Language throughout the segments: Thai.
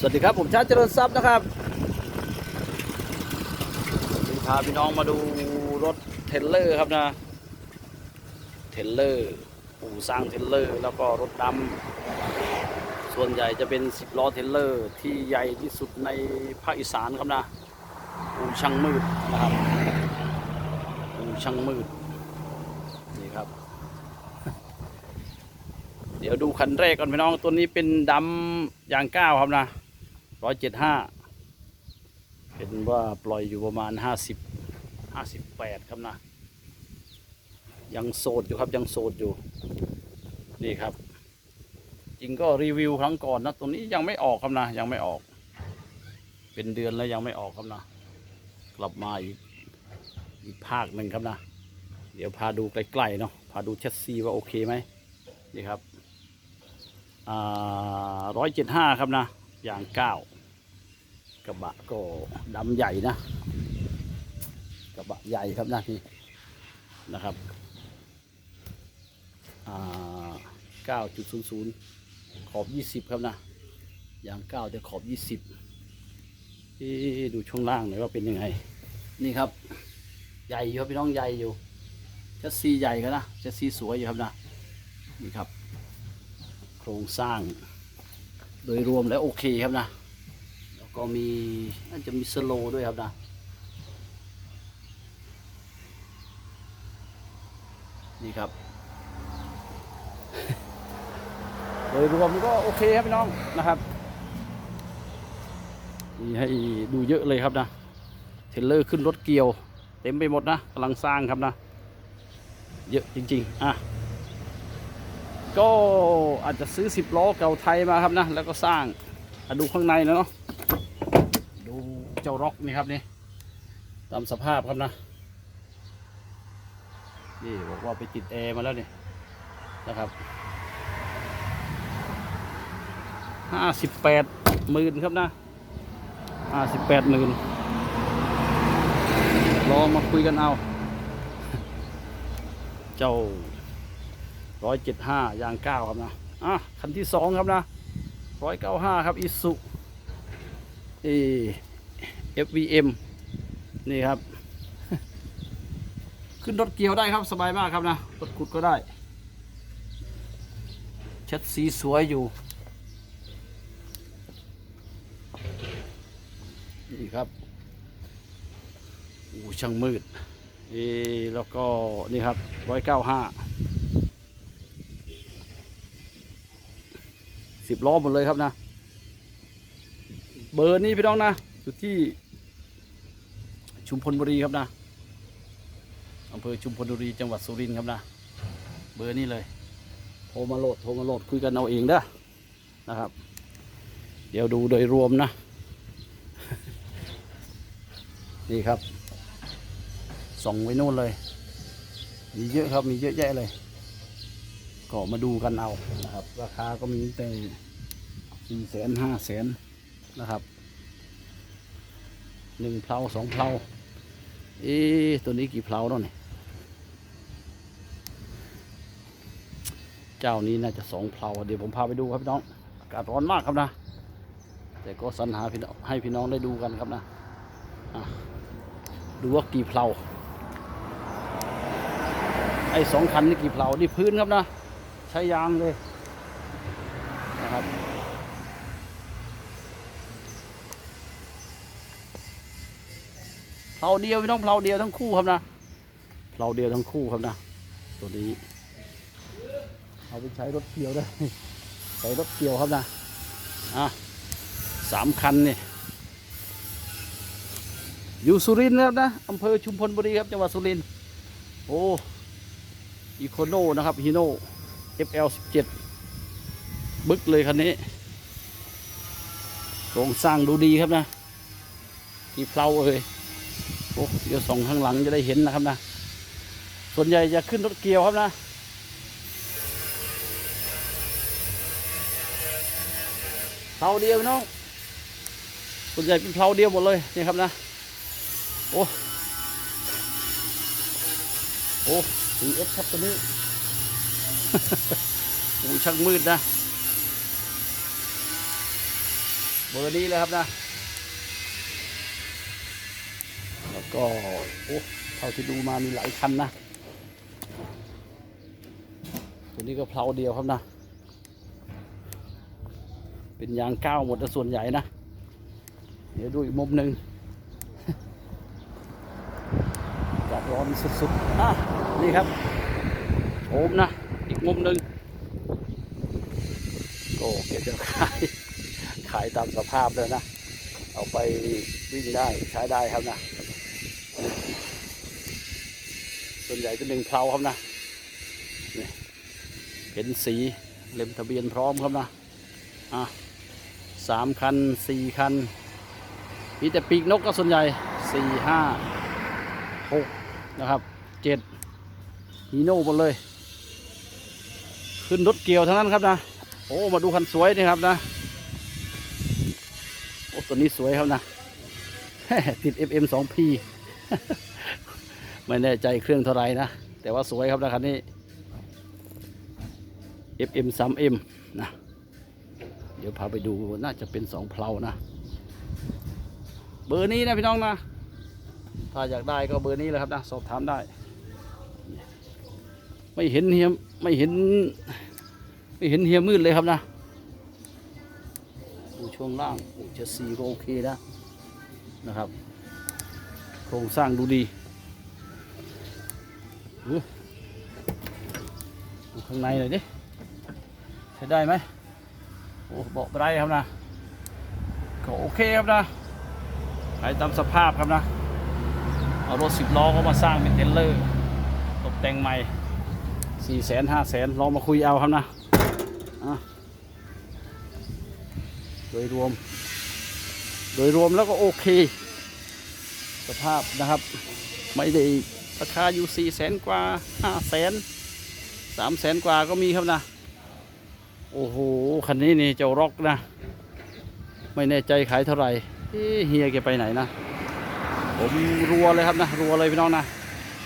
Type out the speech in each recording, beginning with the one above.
สวัสดีครับ ผมชาติเจริญทรัพย์นะครับวันพาพี่น้องมาดูรถเทรลเลอร์ครับนะ เทรลเลอร์ปู่สร้างเทรลเลอร์ แล้วก็รถดำส่วนใหญ่จะเป็น10ล้อเทรลเลอร์ที่ใหญ่ที่สุดในภาคอีสานครับนะปู่ช่างมืดนะครับปู่ช่างมืดนี่ครับ เดี๋ยวดูคันแรกก่อนพี่น้องตัวนี้เป็นดำยางก้าวครับนะ ร้อยเจ็ดห้าเห็นว่าปล่อยอยู่ประมาณห้าสิบห้าสิบแปดครับนะ ยังโสดอยู่ครับยังโสดอยู่ นี่ครับ จริงก็รีวิวครั้งก่อนนะตัวนี้ยังไม่ออกครับนะ ยังไม่ออก เป็นเดือนแล้วยังไม่ออกครับนะ กลับมาอีกอีกภาคหนึ่งครับนะ เดี๋ยวพาดูใกล้ๆเนาะพาดูแชสซีว่าโอเคไหมนี่ครับร้อยเจ็ดห้าครับนะ ยางเก้ากระบะก็ดำใหญ่นะ กระบะใหญ่ครับนะพี่นะครับเก้าจุดศูนย์ศูนย์ขอบยี่สิบครับนะยางเก้าแต่ขอบยี่สิบดูช่วงล่างหน่อยว่าเป็นยังไง นี่ครับ ใหญ่อยู่ครับพี่น้องใหญ่อยู่แชสซีใหญ่ครับนะแชสซีสวยอยู่ครับนะนี่ครับ โครงสร้าง โดยรวมแล้วโอเคครับนะ แล้วก็มีน่าจะมีสโลด้วยครับนะนี่ครับ โดยรวมก็โอเคครับพี่น้องนะครับมีให้ดูเยอะเลยครับนะ เทรลเลอร์ขึ้นรถเกี่ยว เต็มไปหมดนะกำลังสร้างครับนะ เยอะจริง ๆ อะ ก็อาจจะซื้อสิบล้อเก่าไทยมาครับนะ แล้วก็สร้างดูข้างในนะเนาะดูเจ้าร็อกนี่ครับนี่ตามสภาพครับนะ นี่บอกว่าไปติดแอร์มาแล้วเนี่ยนะครับห้าสิบแปดหมื่นครับนะห้าสิบแปดหมื่นลองมาคุยกันเอา เจ้า ร้อยเจ็ดห้ายางเก้าครับนะอะคันที่สองครับนะร้อยเก้าห้าครับอิสุเอ FVM นี่ครับ ขึ้นรถเกียวได้ครับสบายมากครับนะรถขุดก็ได้ชัดสีสวยอยู่นี่ครับอู้ช่างมืดเอแล้วก็นี่ครับร้อยเก้าห้า สิบล้อหมดเลยครับนะ เบอร์นี้พี่น้องนะอยู่ที่ชุมพลบุรีครับนะอำเภอชุมพลบุรีจังหวัดสุรินทร์ครับนะ เบอร์นี้เลย โทรมาโหลดโทรมาโหลดคุยกันเอาเองเด้อนะครับ เดี๋ยวดูโดยรวมนะ นี่ครับส่องไว้นู่นเลย มีเยอะครับมีเยอะแยะเลย ก็มาดูกันเอานะครับ ราคาก็มีตั้งแต่สี่แสนห้าแสนนะครับหนึ่งเพลาสองเพลาเอ๊ะตัวนี้กี่เพลาแล้วเนี่ยเจ้านี้น่าจะสองเพลาเดี๋ยวผมพาไปดูครับพี่น้องอากาศร้อนมากครับนะ แต่ก็สรรหาพี่น้องให้พี่น้องได้ดูกันครับนะะดูว่ากี่เพลาไอ้สองคันนี่กี่เพลานี่พื้นครับนะ ใช้ยางเลยนะครับเพลาเดียวไม่ต้องเพลาเดียวทั้งคู่ครับนะเพลาเดียวทั้งคู่ครับนะ ตัวนี้ เอาไปใช้รถเกี่ยวได้ใช้รถเกี่ยวครับนะ อะสามคันนี่อยู่สุรินทร์นะครับนะอำเภอชุมพลบุรีครับ จังหวัดสุรินทร์โอ้อีโคโนนะครับฮีโน่ FL17 บึกเลยคันนี้โครงสร้างดูดีครับนะที่เพลาเอ่ยโอ้เดี๋ยวส่องข้างหลังจะได้เห็นนะครับนะ ส่วนใหญ่จะขึ้นรถเกียวครับนะเพลาเดียวน้องส่วนใหญ่เป็นเพลาเดียวหมดเลยนี่ครับนะโอ้โอ้สีเอสครับตัวนี้ อ้ช่างมืดนะเบอร์นี้เลยครับนะ แล้วก็ โอ้ เท่าที่ดูมามีหลายคันนะ ตัวนี้ก็เพลาเดียวครับนะ เป็นยางก้าวหมดส่วนใหญ่นะ เดี๋ยวดูอีกมุมหนึ่งจัดร้อนสุดๆอะนี่ครับโอมนะ มุมหนึ่งโอ้เก็บจะขาย ขายตามสภาพเลยนะ เอาไปวิ่งได้ใช้ได้ครับนะ ส่วนใหญ่เป็นหนึ่งเพลาครับนะนี่เห็นสีเล่มทะเบียนพร้อมครับนะ อะสามคันสี่คัน มีแต่ปีกนกก็ส่วนใหญ่สี่ห้าหกนะครับเจ็ดฮีโน่หมดเลย ขึ้นรถเกี่ยวทั้งนั้นครับนะ โอ้ มาดูคันสวยนี่ครับนะ โอ้ตัวนี้สวยครับนะติด FM 2P ไม่แน่ใจเครื่องเท่าไหรนะ แต่ว่าสวยครับนะคันนี้ FM 3M นะ เดี๋ยวพาไปดูน่าจะเป็นสองเพลานะ เบอร์นี้นะพี่น้องนะ ถ้าอยากได้ก็เบอร์นี้เลยครับนะ สอบถามได้ ไม่เห็นเฮีย ไม่เห็น ไม่เห็นเฮียมืดเลยครับนะดูช่วงล่างโอ้จะสีก็โอเคนะนะครับ โครงสร้างดูดีดูข้างในหน่อยดิใช้ได้ไหมโอ้เบาะไรครับนะก็โอเคครับนะขายตามสภาพครับนะ เอารถสิบล้อก็มาสร้างเป็นเทรลเลอร์ ตกแต่งใหม่ สี่แสนห้าแสนลองมาคุยเอาครับนะโดยรวม โดยรวมแล้วก็โอเค สภาพนะครับ ไม่ได้ราคาอยู่สี่แสนกว่าห้าแสนสามแสนกว่าก็มีครับนะ โอ้โห คันนี้นี่เจ้าร็อกนะ ไม่แน่ใจขายเท่าไหร่เฮียแกไปไหนนะ ผมรัวเลยครับนะ รัวเลยพี่น้องนะ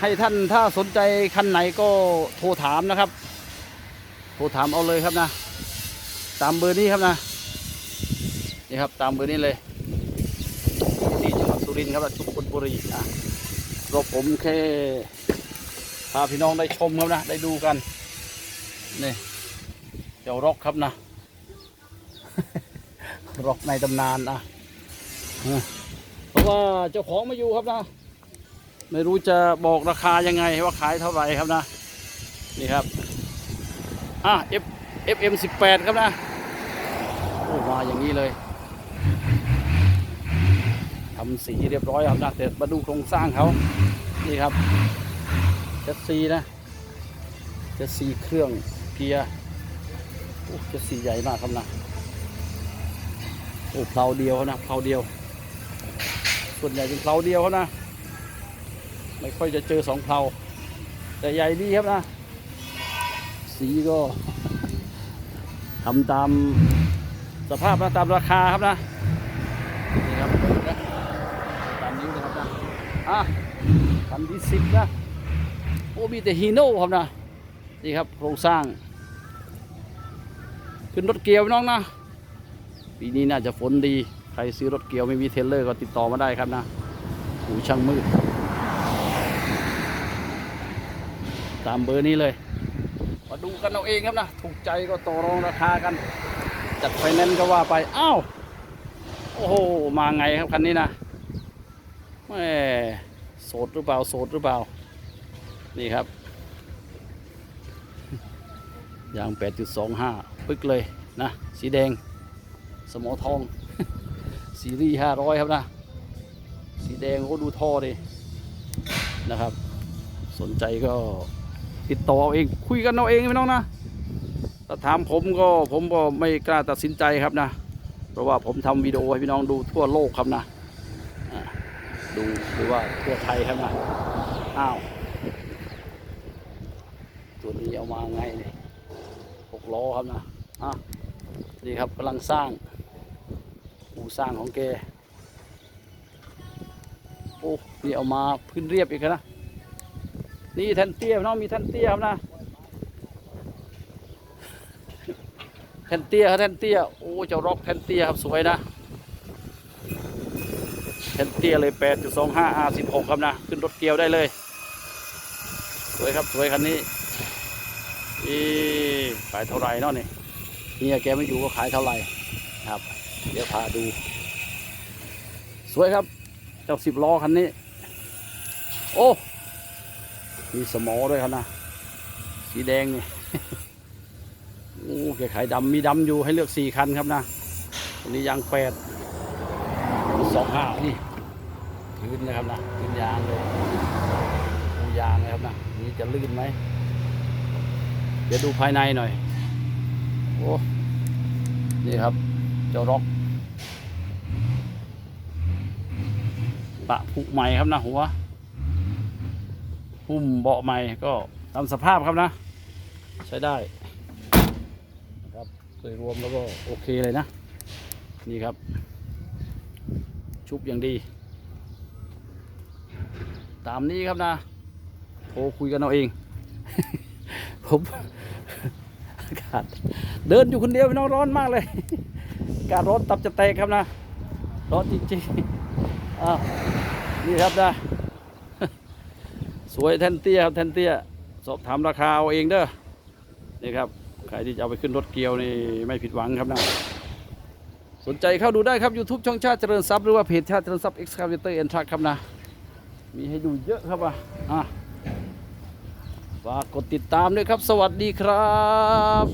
ให้ท่านถ้าสนใจคันไหนก็โทรถามนะครับ โทรถามเอาเลยครับนะ ตามเบอร์นี้ครับนะ นี่ครับตามเบอร์นี้เลยที่จังหวัดสุรินทร์ครับชุมพลบุรีนะก็ผมแค่พาพี่น้องได้ชมครับนะ ได้ดูกัน นี่เจ้าร็อกครับนะร็อกในตำนานนะเพราะว่าเจ้าของไม่อยู่ครับนะ ไม่รู้จะบอกราคายังไงว่าขายเท่าไหร่ครับนะนี่ครับอะ F FM 18 ครับนะโอ้มาอย่างนี้เลยทำสีเรียบร้อยครับนะแต่มาดูโครงสร้างเขานี่ครับเจ็ดซีนะเจ็ดซีเครื่องเกียร์โอ้เจ็ดซีใหญ่มากครับนะโอ้เพลาเดียวนะเพลาเดียว ส่วนใหญ่เป็นเพลาเดียวเขานะ ไม่ค่อยจะเจอสองเพลาแต่ใหญ่ดีครับนะ สีก็ทำตามสภาพนะตามราคาครับนะนี่ครับตามนิ้วนะครับนะอะคันที่สิบนะโอ้มีแต่ฮีโน่ครับนะนี่ครับโครงสร้าง ขึ้นรถเกียวน้องนะปีนี้น่าจะฝนดี ใครซื้อรถเกียวไม่มีเทเลอร์ก็ติดต่อมาได้ครับนะหูช่างมืด ตามเบอร์นี้เลย มาดูกันเอาเองครับนะ ถูกใจก็ต่อรองราคากัน จัดไฟแนนซ์ก็ว่าไป อ้าว โอ้โห มาไงครับคันนี้นะแหมโสดหรือเปล่า โสดหรือเปล่า นี่ครับ ยาง 8.25 ปึ๊กเลยนะ สีแดง สมอทอง ซีรีส์ 500 ครับนะ สีแดงก็ดูท่อดินะครับ สนใจก็ ติดต่อเอาเองคุยกันเอาเองพี่น้องนะถ้าถามผมก็ผมก็ไม่กล้าตัดสินใจครับนะ เพราะว่าผมทำวิดีโอให้พี่น้องดูทั่วโลกครับนะดูหรือว่าทั่วไทยครับนะอ้าวตัวนี้เอามาไงเนี่ยหกล้อครับนะอะนี่ครับกำลังสร้างอูสร้างของแกโอ้นี่เอามาพื้นเรียบอีกนะ นี่แทนเตี้ยพี่น้องมีแทนเตี้ยครับนะแทนเตี้ยครับแทนเตี้ยโอ้เจ้าร็อกแทนเตี้ยครับสวยนะแทนเตี้ยเลย8.25 R16 ครับนะ ขึ้นรถเกียวได้เลย สวยครับสวยคันนี้อีขายเท่าไหร่เนาะนี่เฮียแกไม่อยู่ก็ขายเท่าไหร่ครับ เดี๋ยวพาดู สวยครับ เจ้าสิบล้อคันนี้ โอ้ มีสมอด้วยครับนะ สีแดงนี่โอ้แกขายดำมีดำอยู่ให้เลือกสี่คันครับนะอันนี้ยางแปดสองห้านี่พื้นนะครับนะพื้นยางเลยปูยางนะครับนะนี่จะลื่นไหมเดี๋ยวดูภายในหน่อยโอ้นี่ครับ เจ้าร็อกปะผุใหม่ครับนะหัว หุ้มเบาะใหม่ก็ตามสภาพครับนะ ใช้ได้นะครับโดยรวมแล้วก็โอเคเลยนะ นี่ครับ ชุบอย่างดี ตามนี้ครับนะโทรคุยกันเอาเอง ผมอากาศเดินอยู่คนเดียวน้องร้อนมากเลยอากาศร้อนตับจะแตกครับนะ ร้อนจริงๆอ้านี่ครับนะ วยแท่นเตี้ยครับแท่นเตี้ย สอบถามราคาเอาเองเด้อนี่ครับใครที่จะเอาไปขึ้นรถเกียวนี่ไม่ผิดหวังครับนะสนใจเข้าดูได้ครับ YouTube ช่องชาติเจริญทรัพย์หรือว่าเพจชาติเจริญทรัพย์ Excavator and Truck ครับนะ มีให้ดูเยอะครับอะอะฝากกดติดตามด้วยครับ สวัสดีครับ